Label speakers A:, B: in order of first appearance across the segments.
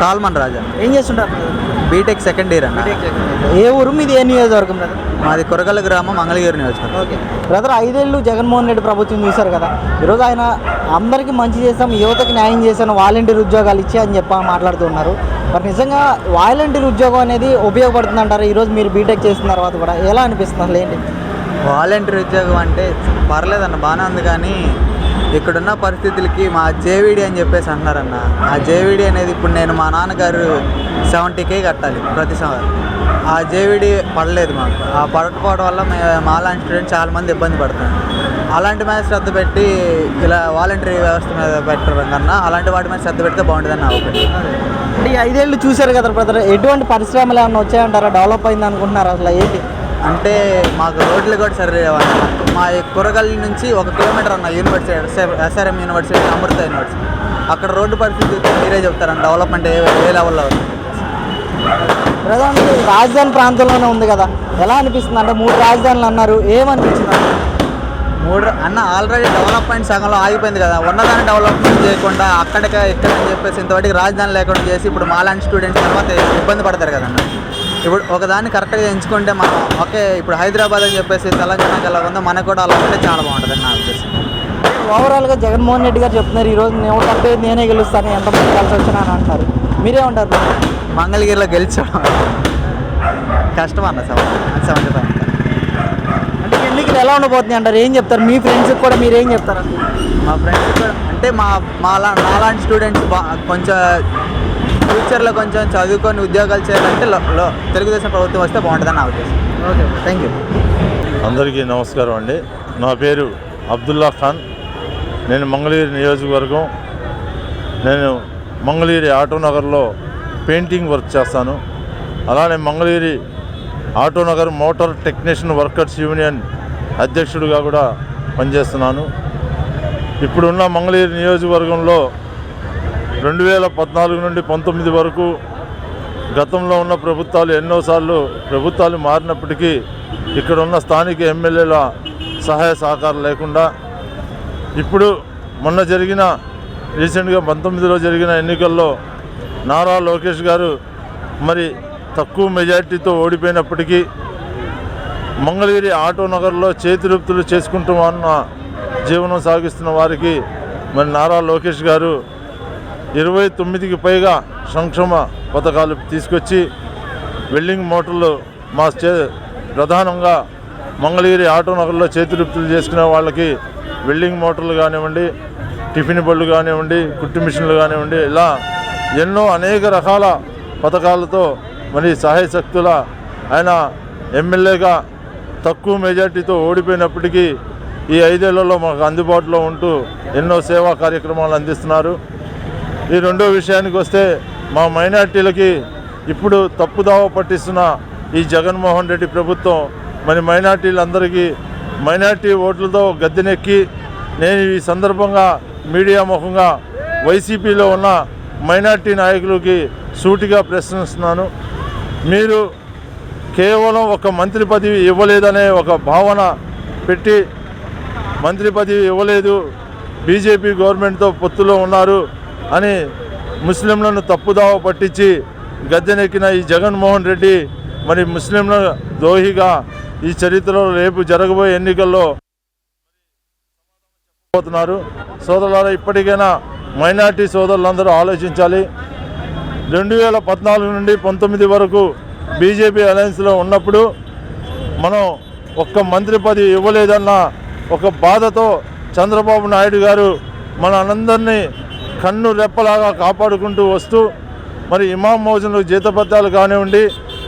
A: Salmon రాజా.
B: ఏం చేస్తుంటారు
A: BTech second year అన్న.
B: ఏ ఊరు? మీది ఏ నియోజకవర్గం బ్రదర్?
A: మాది కొరగల గ్రామం మంగళగిరి నియోజకవర్గం.
B: ఓకే. బ్రదర్ ఐదేళ్ళు జగన్మోహన్ రెడ్డి ప్రభుత్వం చూశారు కదా. ఈరోజు ఆయన అందరికీ మంచి చేస్తాం యువతకి న్యాయం చేశాను వాలంటీర్ ఉద్యోగాలు ఇచ్చి అని చెప్పి మాట్లాడుతున్నారు మరి నిజంగా వాలంటీర్ ఉద్యోగం అనేది ఉపయోగపడుతుంది అంటారు ఈరోజు మీరు బీటెక్ చేసిన తర్వాత కూడా ఎలా అనిపిస్తుంది అసలు ఏంటి?
A: వాలంటీర్ ఉద్యోగం అంటే పర్లేదన్న బాగానే ఉంది కానీ ఇక్కడున్న పరిస్థితులకి మా జేవిడి అని చెప్పేసి అంటున్నారన్న. ఆ జేవిడి అనేది ఇప్పుడు నేను మా నాన్నగారు సెవెంటీ కే కట్టాలి ప్రతి సంవత్సరం. ఆ జేవిడి పడలేదు మాకు. ఆ పడకపోవడం వల్ల మేము మాలాంటి స్టూడెంట్ చాలా మంది ఇబ్బంది పడుతున్నారు. అలాంటి మీద శ్రద్ధ పెట్టి ఇలా వాలంటరీ వ్యవస్థ మీద పెట్టడం కన్నా అలాంటి వాటి మీద శ్రద్ధ పెడితే బాగుంటుందని నా ఒపీనియన్.
B: అంటే ఐదేళ్ళు చూశారు కదా బ్రదర్ ఎటువంటి పరిశ్రమలు ఏమైనా వచ్చాయంటారా? డెవలప్ అయింది అనుకుంటున్నారు అసలు ఏంటి
A: అంటే మాకు రోడ్లు కూడా సరి మా కూరగల్లి నుంచి ఒక కిలోమీటర్ అన్న university SRM university Amrita university. అక్కడ రోడ్డు పరిస్థితి మీరే చెప్తారన్న డెవలప్మెంట్ ఏ ఏ లెవెల్లో
B: ప్రధాని రాజధాని ప్రాంతంలోనే ఉంది కదా. ఎలా అనిపిస్తుంది? అంటే మూడు రాజధానులు అన్నారు ఏమనిపించింది?
A: మూడు అన్న ఆల్రెడీ డెవలప్మెంట్ సగంలో ఆగిపోయింది కదా. ఉన్నదాన్ని డెవలప్మెంట్ చేయకుండా అక్కడికి ఇక్కడ అని చెప్పేసి ఇంతవరకు రాజధాని లేకుండా చేసి ఇప్పుడు మాలాంటి స్టూడెంట్స్ తర్వాత ఇబ్బంది పడతారు కదన్న ఇప్పుడు ఒకదాన్ని కరెక్ట్గా ఎంచుకుంటే మనం ఓకే ఇప్పుడు హైదరాబాద్ అని చెప్పేసి తెలంగాణకి ఎలా ఉందో మనకు కూడా అలా ఉంటే చాలా బాగుంటుంది నా ఉద్దేశం.
B: ఓవరాల్గా జగన్మోహన్ రెడ్డి గారు చెప్తున్నారు ఈరోజు నేను తప్పే నేనే గెలుస్తాను ఎంతమంది కలిసి వచ్చినా అని అంటారు. మీరేమంటారు?
A: మంగళగిరిలో గెలిచాడు కష్టం అన్న సెవెన్ సెవెంటీ ఫైవ్
B: ఎన్నికలు ఎలా ఉండబోతున్నాయి అంటారు? ఏం చెప్తారు? మీ ఫ్రెండ్స్కి కూడా మీరు ఏం చెప్తారు?
A: మా ఫ్రెండ్స్ కూడా అంటే మా మాలా నాలాంటి స్టూడెంట్స్ కొంచెం ఫ్యూచర్లో కొంచెం చదువుకొని ఉద్యోగాలు చేయాలంటే తెలుగుదేశం ప్రభుత్వం వస్తే బాగుంటుందని నా ఉద్దేశం.
B: ఓకే. థ్యాంక్ యూ
C: అందరికీ నమస్కారం అండి. నా పేరు అబ్దుల్లా ఖాన్. నేను మంగళగిరి నియోజకవర్గం నేను మంగళగిరి ఆటోనగర్లో పెయింటింగ్ వర్క్ చేస్తాను. అలానే Mangalagiri Autonagar motor technician workers union అధ్యక్షుడిగా కూడా పనిచేస్తున్నాను. ఇప్పుడున్న మంగళగిరి నియోజకవర్గంలో రెండు వేల పద్నాలుగు నుండి పంతొమ్మిది వరకు గతంలో ఉన్న ప్రభుత్వాలు ఎన్నోసార్లు ప్రభుత్వాలు మారినప్పటికీ ఇక్కడ ఉన్న స్థానిక ఎమ్మెల్యేల సహాయ సహకారం లేకుండా ఇప్పుడు మొన్న జరిగిన రీసెంట్గా పంతొమ్మిదిలో జరిగిన ఎన్నికల్లో నారా లోకేష్ గారు మరి తక్కువ మెజార్టీతో ఓడిపోయినప్పటికీ మంగళగిరి ఆటో నగర్లో చేతిరుప్తులు చేసుకుంటూ ఉన్న జీవనం సాగిస్తున్న వారికి మరి నారా లోకేష్ గారు ఇరవై తొమ్మిదికి పైగా సంక్షేమ పథకాలు తీసుకొచ్చి వెల్డింగ్ మోటార్లు మా చే ప్రధానంగా మంగళగిరి ఆటో నగర్లో చేతిరుప్తులు చేసుకునే వాళ్ళకి వెల్డింగ్ మోటార్లు కానివ్వండి టిఫిన్ బళ్ళు కానివ్వండి కుట్టు మిషన్లు కానివ్వండి ఇలా ఎన్నో అనేక రకాల పథకాలతో మరి సహాయ శక్తుల ఆయన ఎమ్మెల్యేగా తక్కువ మెజార్టీతో ఓడిపోయినప్పటికీ ఈ ఐదేళ్ళలో మాకు అందుబాటులో ఉంటూ ఎన్నో సేవా కార్యక్రమాలు అందిస్తున్నారు. ఈ రెండో విషయానికి వస్తే మా మైనార్టీలకి ఇప్పుడు తప్పుదావ పట్టిస్తున్న ఈ జగన్మోహన్ రెడ్డి ప్రభుత్వం మరి మైనార్టీలందరికీ మైనార్టీ ఓట్లతో గద్దెనెక్కి నేను ఈ సందర్భంగా మీడియా ముఖంగా వైసీపీలో ఉన్న మైనార్టీ నాయకులకి సూటిగా ప్రశ్నిస్తున్నాను. మీరు కేవలం ఒక మంత్రి పదవి ఇవ్వలేదనే ఒక భావన పెట్టి మంత్రి పదవి ఇవ్వలేదు బీజేపీ గవర్నమెంట్తో పొత్తులో ఉన్నారు అని ముస్లింలను తప్పుదావ పట్టించి గద్దెనెక్కిన ఈ జగన్మోహన్ రెడ్డి మరి ముస్లింల ద్రోహిగా ఈ చరిత్రలో రేపు జరగబోయే ఎన్నికల్లో పోతున్నారు. సోదరులారా ఇప్పటికైనా మైనార్టీ సోదరులందరూ ఆలోచించాలి. రెండు వేల పద్నాలుగు నుండి పంతొమ్మిది వరకు బీజేపీ అలయన్స్లో ఉన్నప్పుడు మనం ఒక్క మంత్రి పదవి ఇవ్వలేదన్న ఒక బాధతో చంద్రబాబు నాయుడు గారు మనందరినీ కన్ను రెప్పలాగా కాపాడుకుంటూ వస్తూ మరి ఇమాం మోజన్లకు జీతపత్రాలు కానివ్వండి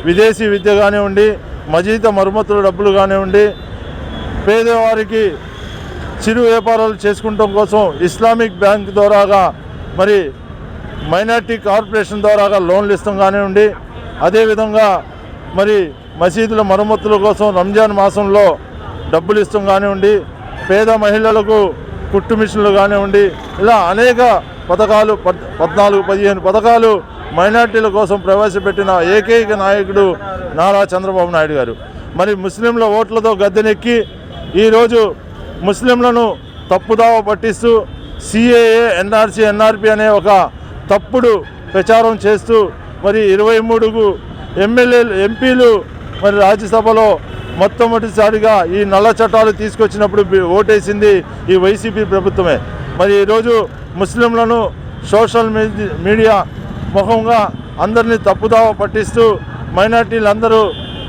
C: విదేశీ విద్య కానివ్వండి మజీత మరుమతుల డబ్బులు కానివ్వండి పేదవారికి చిరు వ్యాపారాలు చేసుకుంటాం కోసం ఇస్లామిక్ బ్యాంక్ ద్వారాగా మరి మైనార్టీ కార్పొరేషన్ ద్వారాగా లోన్లు ఇస్తాం కానివ్వండి అదేవిధంగా మరి మసీదుల మరమ్మతుల కోసం రంజాన్ మాసంలో డబ్బులు ఇస్తాం కానివ్వండి పేద మహిళలకు కుట్టు మిషన్లు కానివ్వండి ఇలా అనేక పథకాలు పద్ పద్నాలుగు పదిహేను పథకాలు మైనార్టీల కోసం ప్రవేశపెట్టిన ఏకైక నాయకుడు నారా చంద్రబాబు నాయుడు గారు. మరి ముస్లింల ఓట్లతో గద్దెనెక్కి ఈరోజు ముస్లింలను తప్పుదావ పట్టిస్తూ సిఏఏ ఎన్ఆర్సీ ఎన్ఆర్పి అనే ఒక తప్పుడు ప్రచారం చేస్తూ మరి ఇరవై మూడుకు ఎమ్మెల్యేలు ఎంపీలు మరి రాజ్యసభలో మొట్టమొదటిసారిగా ఈ నల్ల చట్టాలు తీసుకొచ్చినప్పుడు ఓటేసింది ఈ వైసీపీ ప్రభుత్వమే. మరి ఈరోజు ముస్లింలను సోషల్ మీడియా ముఖంగా అందరినీ తప్పుదావ పట్టిస్తూ మైనార్టీలందరూ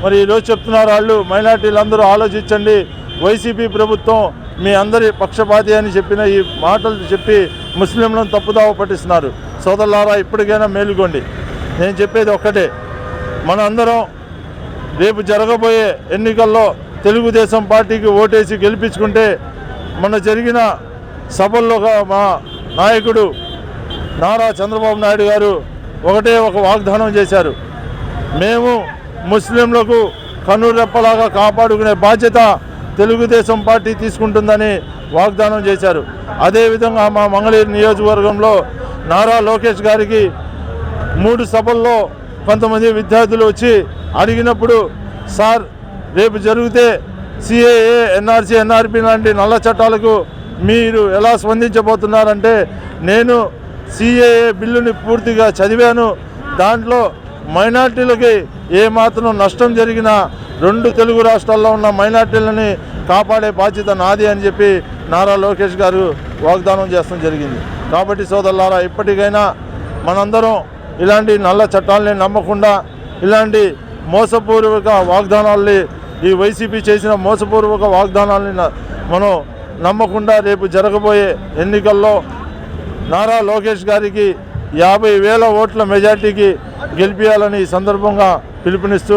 C: మరి ఈరోజు చెప్తున్నారు వాళ్ళు మైనార్టీలందరూ ఆలోచించండి. వైసీపీ ప్రభుత్వం మీ అందరి పక్షపాతి అని చెప్పిన ఈ మాటలు చెప్పి ముస్లింలను తప్పుదావ పట్టిస్తున్నారు. సోదరులారా ఇప్పటికైనా మేలుకోండి. నేను చెప్పేది ఒక్కటే. మన అందరం రేపు జరగబోయే ఎన్నికల్లో తెలుగుదేశం పార్టీకి ఓటేసి గెలిపించుకుంటే మొన్న జరిగిన సభల్లో మా నాయకుడు నారా చంద్రబాబు నాయుడు గారు ఒకటే ఒక వాగ్దానం చేశారు. మేము ముస్లింలకు కన్నురెప్పలాగా కాపాడుకునే బాధ్యత తెలుగుదేశం పార్టీ తీసుకుంటుందని వాగ్దానం చేశారు. అదేవిధంగా మా మంగళగిరి నియోజకవర్గంలో నారా లోకేష్ గారికి మూడు సభల్లో కొంతమంది విద్యార్థులు వచ్చి అడిగినప్పుడు సార్ రేపు జరిగితే సిఏఏ ఎన్ఆర్సీ ఎన్ఆర్పి లాంటి నల్ల చట్టాలకు మీరు ఎలా స్పందించబోతున్నారంటే నేను సిఏఏ బిల్లుని పూర్తిగా చదివాను. దాంట్లో మైనార్టీలకి ఏమాత్రం నష్టం జరిగినా రెండు తెలుగు రాష్ట్రాల్లో ఉన్న మైనార్టీలని కాపాడే బాధ్యత నాది అని చెప్పి నారా లోకేష్ గారు వాగ్దానం చేస్తాం జరిగింది. కాబట్టి సోదరులారా ఇప్పటికైనా మనందరం ఇలాంటి నల్ల చట్టాలని నమ్మకుండా ఇలాంటి మోసపూర్వక వాగ్దానాల్ని ఈ వైసీపీ చేసిన మోసపూర్వక వాగ్దానాల్ని న- మనం నమ్మకుండా రేపు జరగబోయే ఎన్నికల్లో నారా లోకేష్ గారికి యాభై వేల ఓట్ల మెజార్టీకి గెలిపించాలని ఈ సందర్భంగా పిలుపునిస్తూ